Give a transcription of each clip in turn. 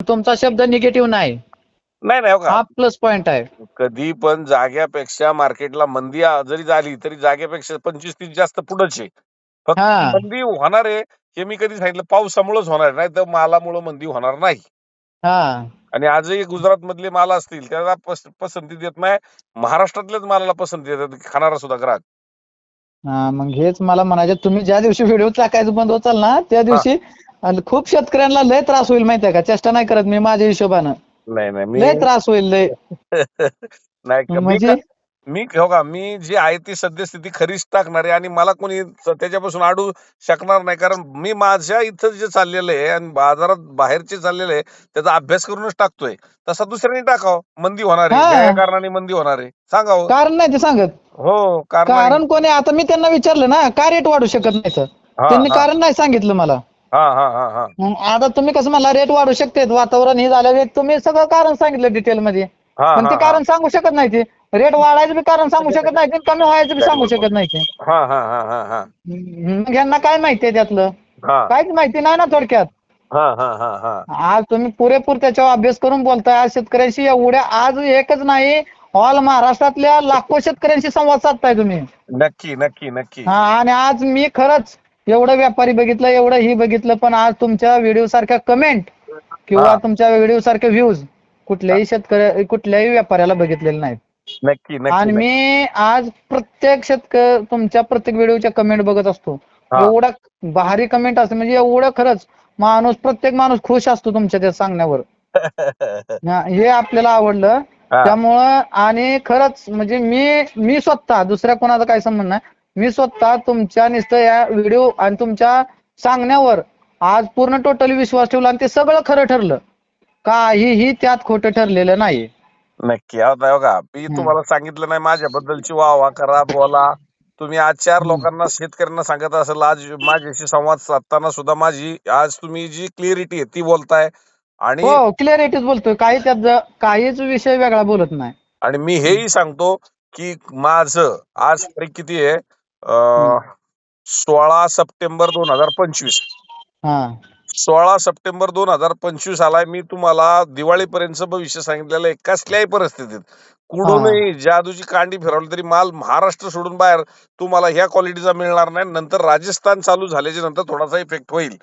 तुमचा शब्द निगेटिव्ह नाही. नाही नाही हो का? हा प्लस पॉइंट आहे. कधी पण जाग्यापेक्षा मार्केटला मंदी आ- जरी झाली तरी जाग्यापेक्षा पंचवीस तीस जास्त पुढेच आहे. फक्त हा. मंदी होणार आहे हे मी कधी सांगितलं पावसामुळेच होणार नाही तर मालामुळे मंदी होणार नाही. हा. आणि आजही गुजरात मधले माल असतील त्याला पस- पसंती देत नाही. महाराष्ट्रातल्याच मालाला पसंती देतात खाणारा सुद्धा ग्राहक. हा मग हेच मला म्हणायचं तुम्ही ज्या दिवशी व्हिडिओ टाकायचं बंद होचाल ना त्या दिवशी आणि खूप शेतकऱ्यांना लय त्रास होईल माहितीये का? चेष्टा नाही करत मी माझ्या हिशोबानं. नाही नाही मी लय त्रास होईल लय. नाही का- मी म्हणजे का- मी हो का मी जी आहे ती सद्यस्थिती खरीच टाकणार आहे आणि मला कोणी त्याच्यापासून अडू शकणार नाही. कारण मी माझ्या इथं जे चाललेलं आहे आणि बाजारात बाहेरचे चाललेलं आहे त्याचा अभ्यास करूनच टाकतोय. तसा दुसऱ्याने टाकावं. मंदी होणार आहे. हा. कारणाने मंदी होणार आहे. सांगावं कारण नाही ते सांगत. हो कारण कारण कोणी आता मी त्यांना विचारलं ना का रेट वाढू शकत नाही हा, त्यांनी हा. कारण नाही सांगितलं मला. हा हा हा हा. मग आता तुम्ही कसं म्हणला रेट वाढू शकते वातावरण हे झालं एक तुम्ही सगळं कारण सांगितलं डिटेल मध्ये. हा पण ते हा कारण सांगू शकत नाही ते. रेट वाढायचं बी कारण सांगू शकत नाही ते कमी व्हायचं बी सांगू शकत नाही ते. हा हा हा हा हा. मग यांना काय माहितीये त्यातलं? हा. काहीच माहिती नाही ना थोडक्यात. हा हा हा हा. आज तुम्ही पुरेपूर त्याच्यावर अभ्यास करून बोलताय आज शेतकऱ्यांशी एवढ्या आज एकच नाही ऑल महाराष्ट्रातल्या लाखो शेतकऱ्यांशी संवाद साधताय तुम्ही. नक्की नक्की नक्की. हा आणि आज मी खरंच एवढं व्यापारी बघितलं एवढं ही बघितलं पण आज तुमच्या व्हिडिओ सारख्या कमेंट किंवा. तुमच्या व्हिडिओ सारखे व्ह्यूज कुठल्याही शेतकरी कुठल्याही व्यापाऱ्याला बघितलेले नाहीत नक्की आणि मी आज प्रत्येक शेतकरी तुमच्या प्रत्येक व्हिडिओच्या कमेंट बघत असतो. एवढा भारी कमेंट असते म्हणजे एवढं खरंच माणूस प्रत्येक माणूस खुश असतो तुमच्या त्या सांगण्यावर हा, आपल्याला आवडलं. त्यामुळं आणि खरंच म्हणजे मी मी स्वतः दुसऱ्या कोणाचा काही संबंध नाही मी स्वतः तुमच्या नुसतं या व्हिडिओ आणि तुमच्या सांगण्यावर आज पूर्ण टोटली विश्वास ठेवला आणि ते सगळं खरं ठरलं. काहीही त्यात खोटं ठरलेलं नाही नक्की. आता बघा मी. तुम्हाला सांगितलं नाही माझ्याबद्दलची वा वा करा बोला. तुम्ही आज चार. लोकांना शेतकऱ्यांना सांगत असेल आज माझ्याशी संवाद साधताना सुद्धा माझी आज तुम्ही जी क्लिअरिटी आहे ती बोलताय. आणि हो क्लिअरिटीच बोलतोय. काही त्यात काहीच विषय वेगळा बोलत नाही. आणि मी हेही सांगतो की माझं आज तारीख किती आहे सोळा सप्टेंबर दोन हजार पंचवीस. हा. सोळा सप्टेंबर दोन हजार पंचवीस आलाय मी तुम्हाला दिवाळीपर्यंत भविष्य सांगितलेलं आहे. कसल्याही परिस्थितीत. कुठूनही जादूची कांडी फिरवली तरी माल महाराष्ट्र सोडून बाहेर तुम्हाला ह्या क्वालिटीचा मिळणार नाही. नंतर राजस्थान चालू झाल्याच्यानंतर थोडासा इफेक्ट होईल.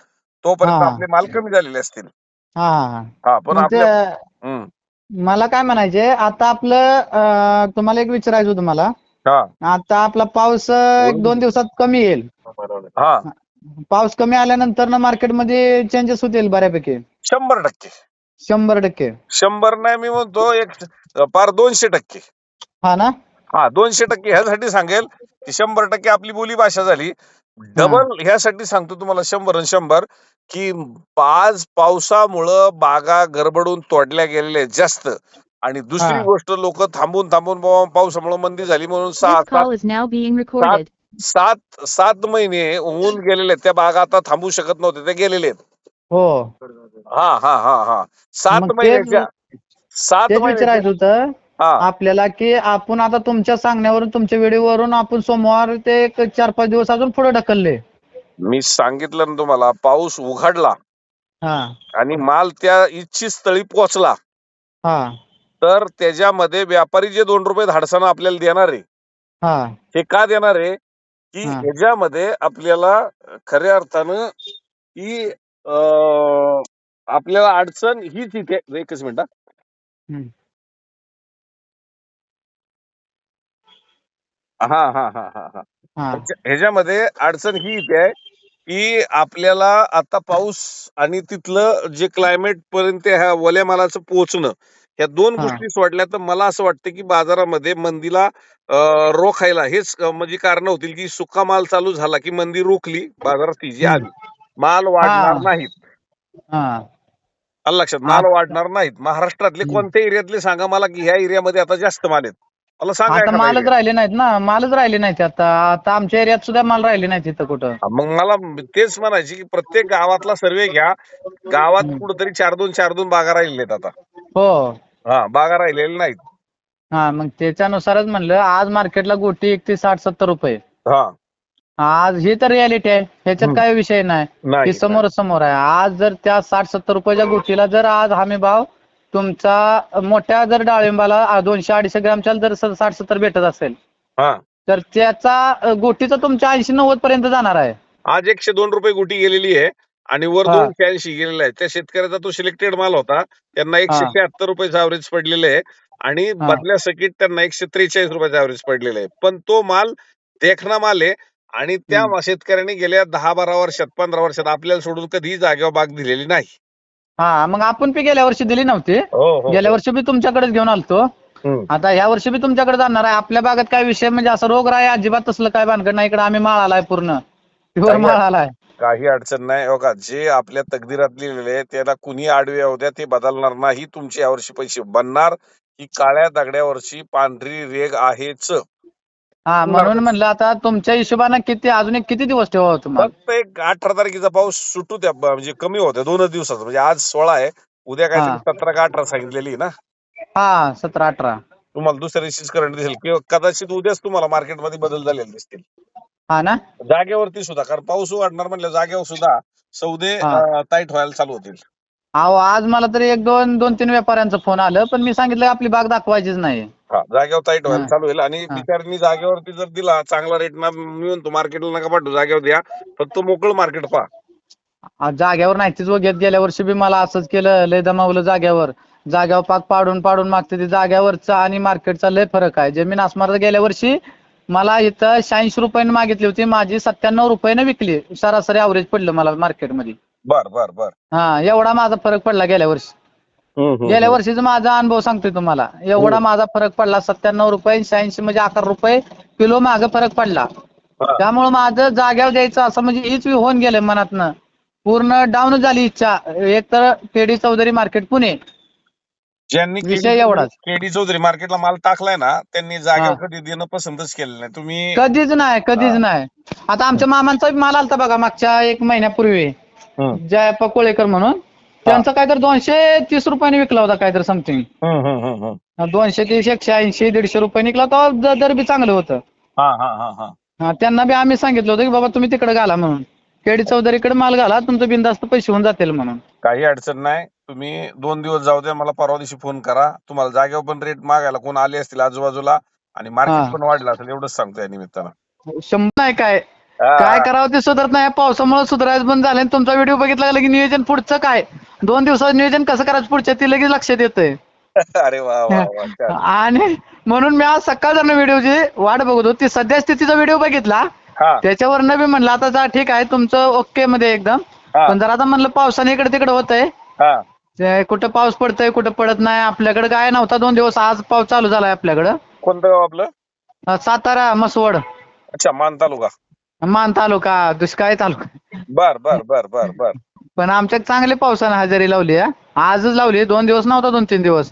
तोपर्यंत. आपले माल कमी झालेले असतील. हा. पण आपल्या हम्म. मला काय म्हणायचे आता आपलं तुम्हाला एक विचारायचं होतं मला. हा. आता आपला पाऊस एक दोन दिवसात कमी येईल. हा. पाऊस कमी आल्यानंतर ना मार्केटमध्ये चेंजेस होतील बऱ्यापैकी. शंभर टक्के. शंभर टक्के. शंभर नाही मी म्हणतो एक पार दोनशे टक्के. हा ना? हा दोनशे टक्के ह्यासाठी सांगेल की शंभर टक्के आपली बोली भाषा झाली. डबल ह्यासाठी सांगतो तुम्हाला शंभर आणि शंभर की आज पावसामुळं बागा गडबडून तोडल्या गेलेल्या जास्त. आणि दुसरी. गोष्ट लोक थांबून थांबून बाबा पावसामुळे मंदी झाली म्हणून सहा recorded. सात सात महिने होऊन गेलेले आहेत. त्या बागा आता थांबू शकत नव्हते. ते गेलेले आहेत. हो. हा हा हा हा. सात महिन्याच्या सात विचारायचं होतं. हा. आपल्याला की आपण आता तुमच्या सांगण्यावरून तुमच्या व्हिडिओवरून आपण सोमवार ते एक चार पाच दिवस अजून पुढे ढकलले. मी सांगितलं ना तुम्हाला पाऊस उघडला हा. आणि माल त्या इच्छित स्थळी पोहोचला. हा. तर त्याच्यामध्ये व्यापारी जे दोन रुपये धाडसानं आपल्याला देणार आहे हा हे का देणार आहे की हा. ह्याच्यामध्ये आपल्याला खऱ्या अर्थानं ही अं, आपल्याला अडचण हीच इथे एकच मिनिट हा. हम्म. हा हा हा हा हा हा ह्याच्या- ह्याच्यामध्ये अडचण ही इथे आहे की आपल्याला आता पाऊस आणि तिथलं जे क्लायमेट पर्यंत ह्या वल्या मालाचं पोहोचणं ह्या दोन. गोष्टी सोडल्या तर मला असं वाटतं की बाजारामध्ये मंदीला रोखायला हेच म्हणजे कारण होतील की सुका माल चालू झाला की मंदी रोखली बाजारात तेजी. आली माल वाढणार. नाहीत लक्षात माल वाढणार नाहीत महाराष्ट्रातले. कोणत्या एरियातले सांगा मला की ह्या एरियामध्ये आता जास्त माल आहेत मला सांगा आता मालच. राहिले नाहीत ना मालच राहिले नाहीत आता. आता आमच्या एरियात सुद्धा माल राहिले नाहीत इथं कुठं. मग मला तेच म्हणायचे की प्रत्येक गावातला सर्वे घ्या. गावात हम्म. कुठेतरी चार दोन चार दोन बागा राहिलेल्या आहेत आता. हो. हा बागा राहिलेल्या नाहीत. हा मग त्याच्यानुसारच म्हणलं आज मार्केटला गोटी एकतीस साठ सत्तर रुपये. हा. आज ही तर रियालिटी आहे. ह्याच्यात हम्म. काय विषय नाही. नाही समोर समोर आहे. आज जर त्या साठ सत्तर रुपयाच्या गोटीला जर आज हमी भाव तुमचा मोठ्या जर डाळिंबाला दोनशे अडीचशे ग्रामच्या जर साठ सत्तर भेटत असेल हा तर त्याचा गोटीचा तुमच्या ऐंशी नव्वद पर्यंत जाणार आहे आज एकशे दोन रुपये गुटी गेलेली आहे आणि वर. दोनशे ऐंशी गेलेला आहे त्या शेतकऱ्याचा तो सिलेक्टेड माल होता त्यांना एकशे. शहात्तर रुपयाचं ॲव्हरेज पडलेलं आहे आणि. बदल्या सकिट त्यांना एकशे त्रेचाळीस रुपयाचं ॲव्हरेज पडलेलं आहे पण तो माल देखना माल आहे आणि त्या. शेतकऱ्यांनी गेल्या दहा बारा वर्षात पंधरा वर्षात आपल्याला सोडून कधीही जागेवर बाग दिलेली नाही हा मग आपण बी गेल्या वर्षी दिली नव्हती. हो गेल्या वर्षी बी तुमच्याकडेच घेऊन आलतो. हम्म. आता ह्या वर्षी बी तुमच्याकडे जाणार आहे. आपल्या भागात काय विषय म्हणजे असं रोगराई अजिबात तसलं काय भानगड नाही. इकडे आम्ही माळ आलाय पूर्ण. प्युअर माळ आलाय काही अडचण नाही. हो का? जे आपल्या तकदीरात लिहिलेले आहे त्याला कुणी आडवे होत्या ते बदलणार नाही. तुमचे यावर्षी पैसे बनणार. ही काळ्या दगड्यावरची पांढरी रेग आहेच. हा म्हणून म्हणलं आता तुमच्या हिशोबानं किती अजून एक किती दिवस ठेवा तुम्हाला? फक्त एक अठरा तारखेचा पाऊस सुटू ब- म्हणजे कमी होत्या दोनच दिवसात म्हणजे आज सोळा आहे उद्या हा. काहीतरी सतरा का अठरा सांगितलेली आहे ना? हा सतरा अठरा. तुम्हाला दुसऱ्या दिवशीच करंट दिसेल. किंवा कदाचित उद्याच तुम्हाला मार्केटमध्ये बदल झालेले दिसतील. हा ना? जागेवरती सुद्धा कारण पाऊस वाढणार म्हणलं जागेवर सुद्धा सौदे हा. टाईट व्हायला चालू होतील. अहो आज मला तरी एक दोन दोन तीन व्यापाऱ्यांचा फोन आलं पण मी सांगितलं आपली बाग दाखवायचीच नाही. हा जागेवर टाईट व्हायला. चालू होईल. आणि हा. बिचाऱ्यांनी जागेवरती जर दिला चांगला रेट ना मिळून तो मार्केटला नका पाठवू जागेवर द्या. फक्त मोकळं मार्केट पहा. जाग्यावर नाही तीच घेत गेल्या वर्षी बी मला असंच केलं लय दमावलं जाग्यावर जाग्यावर पाक पाडून पाडून मागते ते जाग्यावरचा आणि मार्केटचा लय फरक आहे. जमीन आसमानात गेल्या वर्षी मला इथं शहाऐंशी रुपयाने मागितली होती माझी सत्त्याण्णव रुपयाने विकली. सरासरी ॲव्हरेज पडलं मला मार्केटमध्ये बर बर बर. हा एवढा माझा फरक पडला गेल्या वर्षी. गेल्या वर्षीचा माझा अनुभव सांगतोय तुम्हाला. एवढा माझा फरक पडला सत्त्याण्णव रुपये शहाऐंशी म्हणजे अकरा रुपये किलो मागे फरक पडला. हा. त्यामुळे माझं जाग्यावर द्यायचं असं म्हणजे हीच होऊन गेलं मनातनं. पूर्ण डाऊन झाली इच्छा. एक तर केडी चौधरी मार्केट पुणे. ज्यांनी विषय एवढाच. केडी चौधरी मार्केटला माल टाकलाय ना त्यांनी जागेवर हा. कधी देणं पसंतच केलं नाही. तुम्ही कधीच नाही कधीच नाही. आता आमच्या मामांचा बी माल आलता बघा मागच्या एक महिन्यापूर्वी. हम्म, जयप्पा कोळेकर म्हणून. त्यांचा काहीतरी दोनशे तीस रुपयाने विकला होता काहीतरी समथिंग. दोनशे तीस एकशे ऐंशी दीडशे रुपये निघला तर द- दर बी चांगलं होतं. हा हा हा हा. हा त्यांना बी आम्ही सांगितलं होतं की बाबा तुम्ही तिकडे घाला म्हणून. केडी चौधरीकडे माल घाला तुमचं बिनधास्त पैसे होऊन जातील म्हणून. काही अडचण नाही. तुम्ही दोन दिवस जाऊ द्या मला परवा दिवशी फोन करा. तुम्हाला जागेवर पण रेट मागायला कोण आले असतील आजूबाजूला आणि. मार्केट पण वाढलं असेल एवढंच सांगतो या निमित्तानं. शंभर नाही काय. काय करावं ते सुधारत नाही. पावसामुळे सुधारायचं बंद झालं आणि तुमचा व्हिडिओ बघितला की नियोजन पुढचं काय? दोन दिवसाचं नियोजन कसं करायचं पुढच्या ते लगेच लक्षात येतंय. अरे. आणि म्हणून मी आज सकाळ व्हिडिओची वाट बघत होती. सध्या स्थितीचा व्हिडिओ बघितला. त्याच्यावरनं बी म्हणलं आता जा ठीक आहे तुमचं ओके मध्ये एकदम. पण जर आता म्हणलं पावसाने इकडे तिकडे होतंय. हा. ते कुठं पाऊस पडतोय कुठं पडत नाही. आपल्याकडे काय नव्हता दोन दिवस. आज पाऊस चालू झालाय आपल्याकडं. कोणतं गाव आपलं? सातारा मसवड. अच्छा मान तालुका मान तालुका दुष्काळी तालुका. बर बर बर बर बर. पण आमच्यात चांगली पावसानं हजेरी लावली आहे आजच लावली दोन दिवस नव्हता दोन तीन दिवस.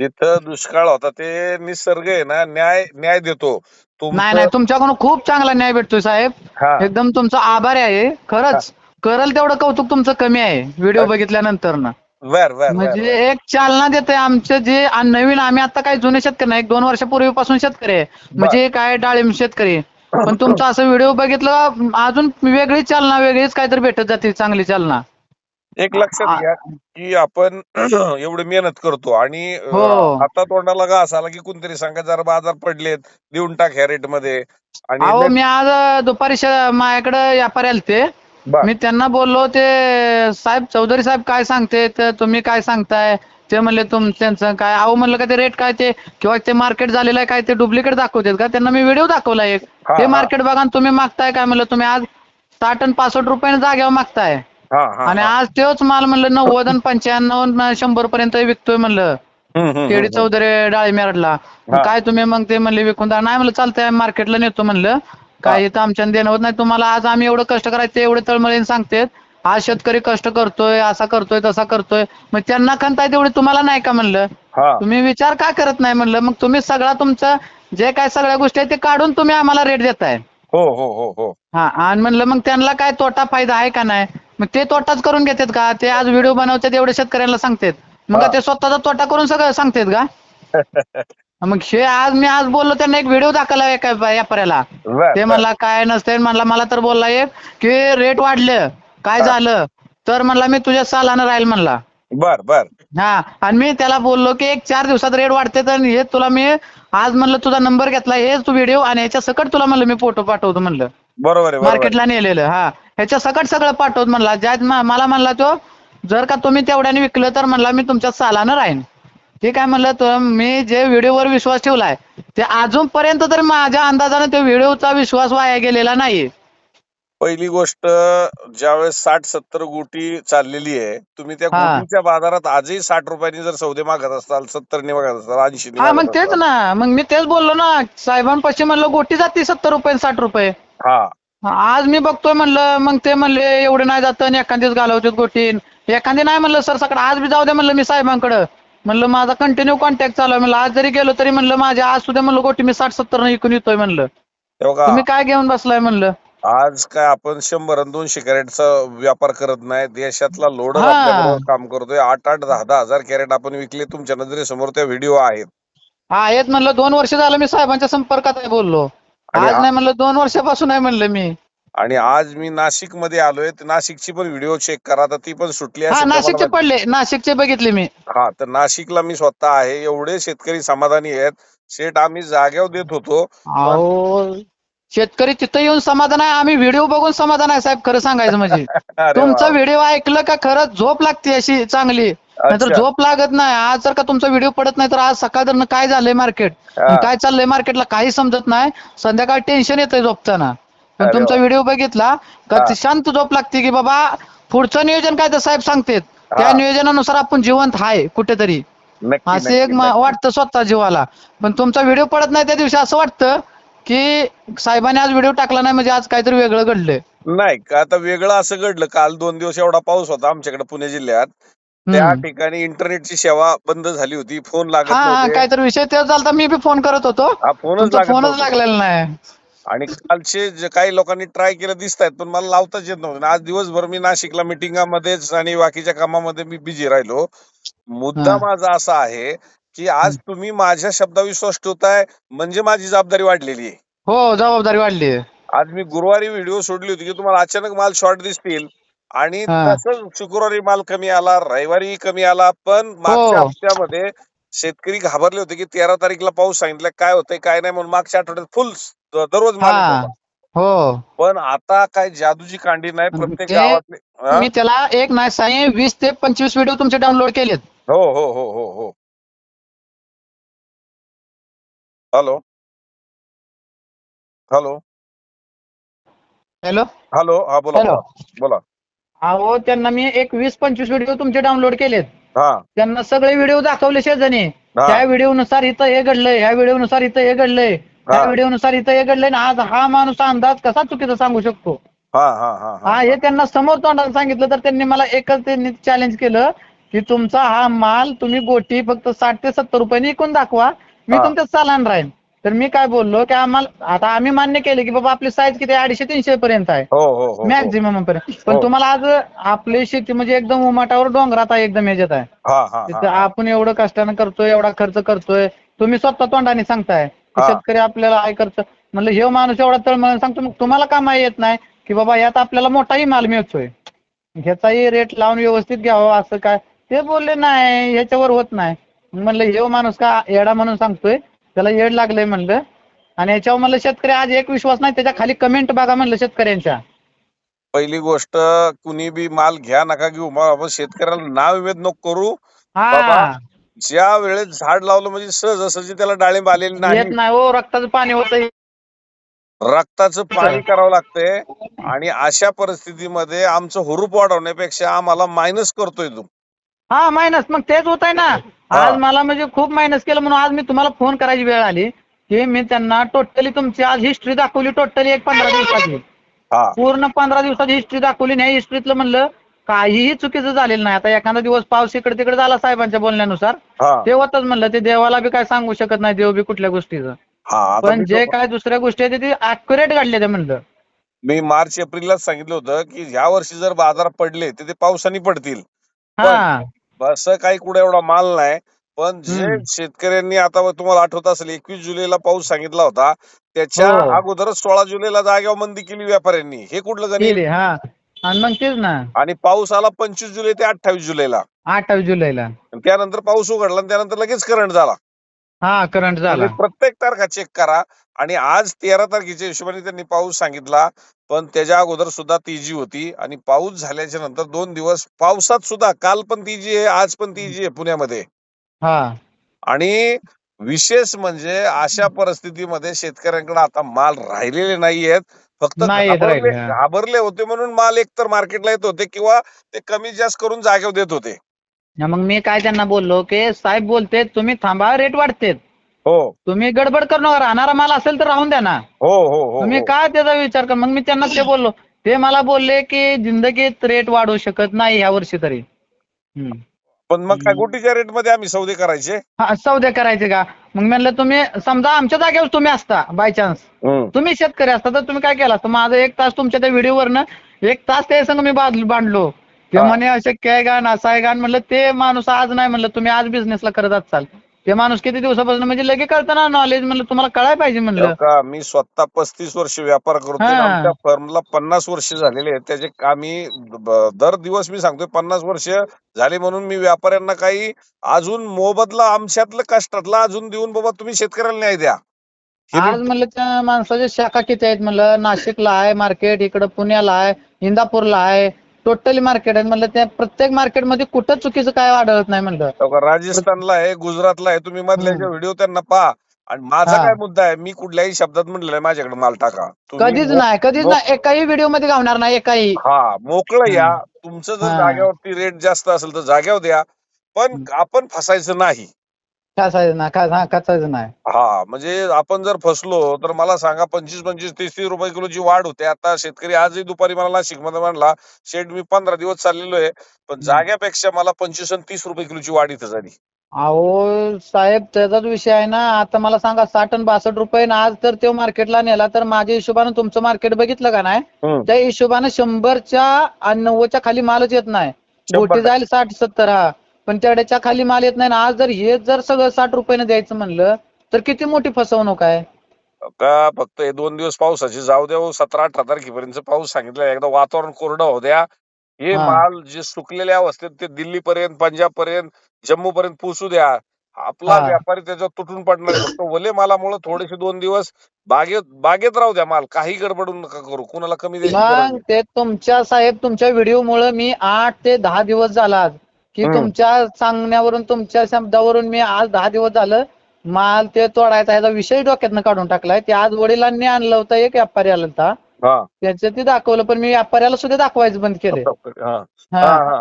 जिथं दुष्काळ होता ते निसर्ग आहे ना न्याय न्याय देतो. तुमचं- नाही नाही तुमच्याकडून खूप चांगला न्याय भेटतोय साहेब. हा. एकदम तुमचं आभारी आहे खरंच. करल तेवढं कौतुक तुमचं कमी आहे व्हिडिओ बघितल्यानंतर ना बर बर बर म्हणजे एक चालना देते आमचं जे आ- नवीन आम्ही आता काही जुने शेतकरी नाही एक दोन वर्षापूर्वीपासून शेतकरी आहे. म्हणजे काय डाळिंब शेतकरी पण तुमचा असं व्हिडिओ बघितलं अजून वेगळी चालना वेगळीच काहीतरी भेटत जाते चांगली चालना. एक लक्षात घ्या की आपण एवढी मेहनत करतो आणि हो. आता तोंडाला घास आला की कोणतरी सांगा जरा बाजार पडलेत देऊन टाक ह्या रेटमध्ये. अहो आणि मी आज दुपारी माझ्याकडे व्यापारी आलते. बर. मी त्यांना बोललो ते साहेब चौधरी साहेब काय सांगते तर तुम्ही काय सांगताय? ते म्हणले तुम त्यांचं काय अहो म्हणलं का ते रेट काय ते किंवा ते मार्केट झालेलं आहे काय ते डुप्लिकेट दाखवतात का? त्यांना मी व्हिडिओ दाखवला एक. हा, ते हा. मार्केट बघा आणि तुम्ही मागताय काय म्हणलं तुम्ही आज साठ आणि पासष्ट रुपयाने जाग्यावर मागताय. हा हा आणि हा. आज तेच माल म्हणलं नव्वद आणि पंच्याण्णव आणि शंभर पर्यंत विकतोय म्हणलं. हम्म, हम्म, केडी हम्म. चौधरी डाळी मेरडला हा. काय तुम्ही मग ते म्हणले विकून द्या. नाही म्हणलं चालतंय मार्केटला नेतो म्हणलं. काय इथं आमच्यानं देणं होत नाही. तुम्हाला आज आम्ही एवढं कष्ट करायचं एवढे तळमळीने सांगतेत. आज शेतकरी कष्ट करतोय असा करतोय तसा करतोय. मग त्यांना खंताय तेवढी तुम्हाला नाही का म्हणलं? हा. तुम्ही विचार का करत नाही म्हणलं? मग तुम्ही सगळा तुमचं जे काय सगळ्या गोष्टी आहेत ते काढून तुम्ही आम्हाला रेट देताय. हो हो हो हो. हा आणि म्हणलं मग त्यांना काय तोटा फायदा आहे का नाही? मग ते तोटाच करून घेतात का? ते आज व्हिडिओ बनवतात एवढे शेतकऱ्यांना सांगतात. मग हा. ते स्वतःचा तोटा करून सगळं सांगतात का? मग हे आज मी आज बोललो त्यांना एक व्हिडिओ दाखवला एका व्यापाऱ्याला. बर, ते बर. म्हणला काय नसते म्हणला मला तर बोलला एक की रेट वाढले. काय. झालं? तर म्हणला मी तुझ्या सालानं राहील म्हणला. बर बर. हा आणि मी त्याला बोललो की एक चार दिवसात रेट वाढते तर हे तुला मी आज म्हणलं तुझा नंबर घेतला हे तू व्हिडिओ आणि ह्याच्या सकट तुला म्हणलं मी फोटो पाठवतो म्हणलं. बरोबर आहे बरोबर आहे. मार्केटला नेलेलं हा. ह्याच्या सकट सगळं पाठवत म्हणला. ज्यात म- मला म्हणला तो जर का तुम्ही तेवढ्याने विकलं तर म्हणला मी तुमच्या सालानं राहीन. ठीक आहे म्हणलं तर मी जे व्हिडिओवर विश्वास ठेवलाय ते अजूनपर्यंत तरी माझ्या अंदाजाने त्या व्हिडिओचा विश्वास वाया गेलेला नाही पहिली गोष्ट ज्यावेळेस साठ सत्तर गोटी चाललेली आहे तुम्ही त्या हा. गोटीच्या बाजारात आजही साठ रुपयांनी जर सौदे मागत असाल सत्तरने मागत असाल ऐंशी हा मग तेच ना. मग मी तेच बोललो ना. साहेबांपाशी म्हणलं गोटी जाते सत्तर रुपये साठ रुपये. हा. आज मी बघतोय म्हणलं मग ते म्हणले एवढे नाही जात आणि एखादीच घालवतात गोटीन एखादी नाही म्हणलं सर सकाळ आज बी जाऊ दे म्हणलं मी साहेबांकडं. म्हणलं माझा कंटिन्यू कॉन्टॅक्ट चालू आहे. म्हणलं आज जरी गेलो तरी म्हणलं माझ्या आज सुद्धा म्हणलं गोटी मी साठ सत्तर इकून येतोय म्हणलं. तेव्हा तुम्ही काय घेऊन बसलाय म्हणलं? आज काय आपण शंभर आणि दोनशे कॅरेटचा व्यापार करत नाही. देशातला हा. आपल्याबरोबर काम करतोय. आठ आठ दहा दहा हजार कॅरेट आपण विकले. तुमच्या नजरेसमोर त्या व्हिडिओ आहेत. हा आहेत म्हणलं दोन वर्ष झालं मी साहेबांच्या संपर्कात आहे बोललो. आणि आज आ- नाही म्हणलं दोन वर्षापासून आहे म्हणलं मी. आणि आज मी नाशिकमध्ये आलोय. तर नाशिकची पण व्हिडिओ चेक करा. तर ती पण सुटली हा असेल नाशिकचे पडले. नाशिकचे बघितले मी. हा तर नाशिकला मी स्वतः आहे. एवढे शेतकरी समाधानी आहेत. शेट आम्ही जाग्यावर देत होतो. अहो शेतकरी तिथं येऊन समाधान आहे आम्ही व्हिडिओ बघून समाधान आहे साहेब खरं सांगायचं म्हणजे तुमचा. व्हिडिओ ऐकलं का खरंच झोप लागते अशी चांगली नाहीतर. झोप लागत नाही आज जर का तुमचा व्हिडिओ पडत नाही तर आज सकाळ काय झालंय मार्केट. काय चाललंय मार्केटला काही समजत नाही संध्याकाळी टेन्शन येतंय झोपताना पण तुमचा. व्हिडिओ बघितला का शांत झोप लागते की बाबा पुढचं नियोजन काय तर साहेब सांगतेत त्या. नियोजनानुसार आपण जिवंत आहे कुठेतरी असं एक. वाटतं स्वतः जीवाला पण तुमचा व्हिडिओ पडत नाही त्या दिवशी असं वाटतं की साहेबांनी आज व्हिडिओ टाकला नाही म्हणजे आज काहीतरी वेगळं घडलंय. नाही का आता वेगळं असं घडलं. काल दोन दिवस एवढा पाऊस होता आमच्याकडे पुणे जिल्ह्यात. त्या. ठिकाणी इंटरनेटची सेवा बंद झाली होती. फोन लागत हा हा नव्हते. काहीतरी विषय ते झालता. मी बी फोन करत होतो. हा फोनच तुमचा लागत फोनच नव्हता. लागलेला नाही. आणि कालचे जे काही लोकांनी ट्राय केलं दिसत आहेत पण मला लावताच येत नव्हतं. आज दिवसभर मी नाशिकला मिटिंगामध्येच आणि बाकीच्या कामामध्ये मी बिझी राहिलो. मुद्दा हा. माझा असा आहे की आज तुम्ही माझ्या शब्दा विश्वास ठेवताय म्हणजे माझी जबाबदारी वाढलेली आहे हो जबाबदारी वाढली आज मी गुरुवारी व्हिडिओ सोडली होती की तुम्हाला अचानक माल शॉर्ट दिसतील आणि हा. तसंच शुक्रवारी माल कमी आला रविवारी कमी आला पण मागच्या हो. हप्त्यामध्ये शेतकरी घाबरले होते की तेरा तारीखला पाऊस सांगितलं काय होतंय काय नाही म्हणून मागच्या आठवड्यात फुल दररोज माल हा होता. हो पण आता काय जादूची कांडी नाही प्रत्येक ते- गावातले हा? मी त्याला एक नाही साई वीस ते पंचवीस व्हिडिओ तुमचे डाउनलोड केलेत हो हो हो हो हो हॅलो हॅलो हॅलो हॅलो हा बोला हॅलो. बोला. अहो त्यांना मी एक वीस पंचवीस व्हिडिओ तुमचे डाउनलोड केलेत. हा. त्यांना सगळे व्हिडिओ दाखवले शेजारी. हा. त्या व्हिडिओ नुसार इथं हे घडलंय ह्या व्हिडिओ नुसार इथं हे घडलंय त्या. व्हिडिओ नुसार इथं हे घडलंय आणि आज हा माणूस अंदाज कसा चुकीचा सांगू शकतो? हा हा हा हा हे त्यांना समोर तोंडाला सांगितलं तर त्यांनी मला एकच त्यांनी चॅलेंज केलं की तुमचा हा माल तुम्ही गोटी फक्त साठ ते सत्तर रुपयांनी विकून दाखवा. मी हा. तुमच्यात चालान राहीन. तर मी काय बोललो की आम्हाला आता आम्ही मान्य केले की बाबा आपली साईज किती? अडीचशे तीनशे पर्यंत आहे. हो हो हो, हो. मॅक्झिमम पर्यंत. हो. पण तुम्हाला आज आपली शेती म्हणजे एकदम उमाटावर डोंगरात आहे एकदम ह्याच्यात आहे. हा हा तिथं हा आपण एवढं कष्टानं करतोय एवढा खर्च करतोय. तुम्ही स्वतः तोंडाने सांगताय की हा. शेतकरी आपल्याला काय करतं? म्हणलं हे माणूस एवढा तळमळ सांगतो मग तुम्हाला का माहिती येत नाही? की बाबा यात आपल्याला मोठाही माल मिळतोय. ह्याचाही रेट लावून व्यवस्थित घ्यावं असं काय? ते बोलले नाही ह्याच्यावर होत नाही. म्हणलं हे माणूस का येडा म्हणून सांगतोय? त्याला येड लागलंय म्हणलं. आणि याच्यावर म्हणलं शेतकरी आज एक विश्वास नाही त्याच्याखाली कमेंट बघा म्हणलं शेतकऱ्यांच्या. पहिली गोष्ट कुणी बी माल घ्या नका घेऊ मग आपण शेतकऱ्याला नाव नको करू. हा. ज्या वेळेस झाड लावलं म्हणजे सहजासहजी त्याला डाळिंब आलेली नाही. येत नाही हो रक्ताचं पाणी होतंय रक्ताचं पाणी करावं लागतंय. आणि अशा परिस्थितीमध्ये आमचं हुरूप वाढवण्यापेक्षा आम्हाला मायनस करतोय तू. हा मायनस मग तेच होत आहे ना आज मला म्हणजे खूप मायनस केलं म्हणून आज मी तुम्हाला फोन करायची वेळ आली. की मी त्यांना टोटली तुमची आज हिस्ट्री दाखवली टोटली एक पंधरा दिवसाची. हा. पूर्ण पंधरा दिवसाची हिस्ट्री दाखवली नाही. हिस्ट्रीतलं म्हणलं काहीही चुकीचं झालेलं नाही. आता एखादा दिवस पाऊस इकडे तिकडे झाला साहेबांच्या बोलण्यानुसार. ते होतच म्हणलं ते देवाला बी काय सांगू शकत नाही देव बी कुठल्या गोष्टीचं. हा पण जे काय दुसऱ्या गोष्टी आहेत ते अॅक्युरेट घडले ते म्हणलं. मी मार्च एप्रिललाच सांगितलं होतं की ह्या वर्षी जर बाजार पडले तर ते पावसाने पडतील. हा. असं काही कुठे एवढा माल नाही. पण जे हम्म. शेतकऱ्यांनी आता तुम्हाला आठवत असेल एकवीस जुलैला पाऊस सांगितला होता. त्याच्या हो. अगोदरच सोळा जुलैला जागेवर बंदी केली व्यापाऱ्यांनी. हे कुठलं गणित? केली हा. आणि मग तेच ना. आणि पाऊस आला पंचवीस जुलै ते अठ्ठावीस जुलैला. अठ्ठावीस जुलैला. आणि त्यानंतर पाऊस उघडला आणि त्यानंतर लगेच करंट झाला. हा करंट झाला. म्हणजे प्रत्येक तारखा चेक करा. आणि आज तेरा तारखेच्या हिशोबाने त्यांनी पाऊस सांगितला पण त्याच्या अगोदर सुद्धा तेजी होती आणि पाऊस झाल्याच्यानंतर दोन दिवस पावसात सुद्धा काल पण तेजी आहे आज पण तेजी आहे पुण्यामध्ये. हा. आणि विशेष म्हणजे अशा परिस्थितीमध्ये शेतकऱ्यांकडे आता माल राहिलेले नाहीयेत. फक्त नाही घाबरले राहिले. घाबरले होते म्हणून माल एकतर मार्केटला येत होते किंवा ते कमी जास्त करून जागेवर देत होते. मग मी काय त्यांना बोललो की साहेब बोलते तुम्ही थांबा रेट वाढतेत. हो. तुम्ही गडबड करू नका राहणारा माल असेल तर राहून द्या ना. हो हो हो तुम्ही हो. काय त्याचा विचार कर मग मी त्यांना ते बोललो. ते मला बोलले की जिंदगीत रेट वाढू शकत नाही ह्या वर्षी तरी. हम्म. पण मग काय. गोटीच्या रेटमध्ये आम्ही सौदे करायचे? हा सौदे करायचे का? मग म्हणलं तुम्ही समजा आमच्या जागेवर तुम्ही असता बाय चान्स. तुम्ही शेतकरी असता तर तुम्ही काय केलं असतं? माझं एक तास तुमच्या त्या व्हिडिओवरनं एक तास ते संग मी बांध- बांधलो. ते. म्हणे अशक्य आहे का असं आहे आणि म्हणलं ते माणूस आज नाही म्हणलं तुम्ही आज बिझनेसला करत असाल. ते माणूस किती दिवसापासून म्हणजे लगे कळतं ना नॉलेज म्हणलं तुम्हाला कळायला पाहिजे म्हणलं. का मी स्वतः पस्तीस वर्ष व्यापार करतोय हा. आमच्या फर्मला पन्नास वर्ष झालेले आहेत. त्याचे आम्ही ब- दर दिवस मी सांगतोय पन्नास वर्ष झाले म्हणून मी व्यापाऱ्यांना काही अजून मोबदला आमच्यातलं कष्टातला अजून देऊन बाबा तुम्ही शेतकऱ्याला न्याय द्या. हे मी- आज म्हणलं त्या माणसाच्या शाखा किती आहेत म्हणलं? नाशिकला आहे मार्केट इकडं पुण्याला आहे इंदापूरला आहे टोटली मार्केट आहे. म्हणलं त्या प्रत्येक मार्केटमध्ये कुठं चुकीचं काय आढळत नाही म्हणलं. राजस्थानला आहे गुजरातला आहे तुम्ही मधल्याचे व्हिडिओ त्यांना पहा. आणि माझा हा. काय मुद्दा आहे मी कुठल्याही शब्दात म्हटलेलं आहे माझ्याकडे माल टाका. तुम्ही कधीच नाही कधीच नाही. एकाही व्हिडिओमध्ये गावणार नाही एकाही. हा मोकळं या. तुमचं जर हा. जाग्यावरती रेट जास्त असेल तर जाग्यावर द्या. पण आपण फसायचं नाही. खासायचं नाही? खा- हा, नाही? हा म्हणजे आपण जर फसलो तर मला सांगा पंचवीस पंचवीस तीस तीस रुपये किलोची वाढ होते. आता शेतकरी आजही दुपारी मला नाशिकमध्ये म्हणला शेठ मी पंधरा दिवस चाललेलो आहे पण जाग्यापेक्षा मला पंचवीस आणि तीस रुपये किलोची वाढ इथं झाली. अहो साहेब त्याचाच विषय आहे ना. आता मला सांगा साठ आणि बासष्ट रुपये ना आज तर तो मार्केटला नेला तर माझ्या हिशोबानं तुमचं मार्केट बघितलं का नाही? हम्म. त्या हिशोबानं शंभरच्या आणि नव्वदच्या खाली मालच येत नाही. शंभर गोटी जाईल साठ सत्तर हा. पण तेवढ्याच्या खाली माल येत नाही ना आज जर हे जर सगळं साठ रुपयाने द्यायचं म्हणलं तर किती मोठी फसवणूक आहे का फक्त हे दोन दिवस पावसाचे जाऊ द्या सतरा अठरा तारखेपर्यंत पाऊस सांगितलं एकदा वातावरण कोरडं होऊ द्या हे हा. माल जे सुकलेल्या अवस्थेत ते दिल्ली पर्यंत पंजाब पर्यंत जम्मू पर्यंत पोहोचू द्या आपला हा. व्यापारी त्याच्यावर तुटून पडणार. फक्त ओले मालामुळे थोडेसे दोन दिवस बागेत बागेत राहू द्या माल काही गडबडून नका करू कुणाला कमी मग नाही. ते तुमच्या साहेब तुमच्या व्हिडिओ मुळे मी आठ ते दहा दिवस झाला आज की. तुमच्या सांगण्यावरून तुमच्या शब्दावरून मी आज दहा दिवस झालं माल ते तोडायचा ह्याचा विषय डोक्यातनं काढून टाकलाय. ते आज वडिलांनी आणलं होतं एक व्यापारी आला होता त्याचं ते दाखवलं पण मी व्यापाऱ्याला सुद्धा दाखवायचं बंद केले.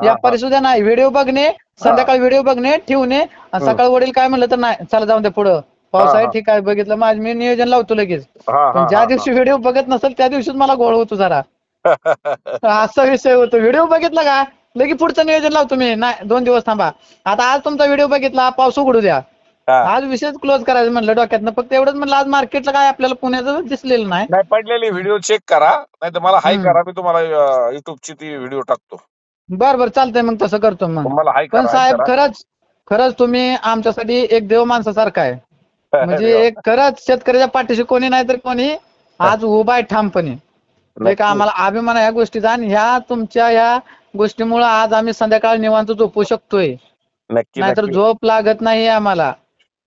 व्यापारी सुद्धा नाही. व्हिडिओ बघणे संध्याकाळी व्हिडिओ बघणे ठेवणे. सकाळी वडील काय म्हणलं तर नाही चला जाऊन दे पुढं. पाऊस आहे. ठीक आहे बघितलं. माझं मी नियोजन लावतो लगेच. पण ज्या दिवशी व्हिडिओ बघत नसेल त्या दिवशीच मला गोळ होतो जरा. असा विषय होतो. व्हिडिओ बघितला का? लगे पुढचं नियोजन लावतो मी. नाही दोन दिवस थांबा. आता आज तुमचा व्हिडिओ बघितला पाऊस उघडू द्या. हा. आज विषयच क्लोज करायचं म्हणलं डोक्यातनं. फक्त एवढंच म्हणलं आज मार्केटला काय आपल्याला पुण्याचं दिसलेलं नाही. नाही पडलेले व्हिडिओ चेक करा. नाही तर मला हाय हम्म. करा. मी तुम्हाला युट्यूबची ती व्हिडिओ टाकतो. बर बर चालतंय मग तसं करतो मग. हाय पण करा साहेब करा. खरंच खरंच तुम्ही आमच्यासाठी एक देव माणसासारखा आहे. म्हणजे एक खरंच शेतकऱ्याच्या पाठीशी कोणी नाही तर कोणी आज उभा आहे ठामपणे. एक आम्हाला अभिमान ह्या गोष्टीचा आणि ह्या तुमच्या ह्या गोष्टीमुळे आज आम्ही संध्याकाळ निवांत झोपू शकतोय. नाहीतर. झोप लागत नाही आम्हाला.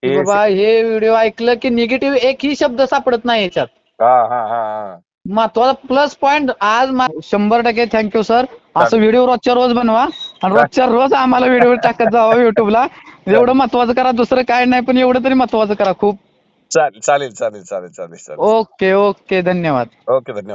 हे बाबा हे व्हिडिओ ऐकलं की निगेटिव्ह एकही शब्द सापडत नाही याच्यात. हा हा हा हा. महत्त्वाचा प्लस पॉइंट आज शंभर टक्के थँक्यू सर असं व्हिडिओ रोजच्या रोज बनवा आणि रोजच्या रोज आम्हाला व्हिडिओ टाकत जावा युट्यूबला एवढं महत्वाचं करा दुसरं काय नाही पण एवढं तरी महत्वाचं करा खूप. चालेल चालेल चालेल चालेल चालेल चालेल. ओके ओके धन्यवाद. ओके धन्यवाद.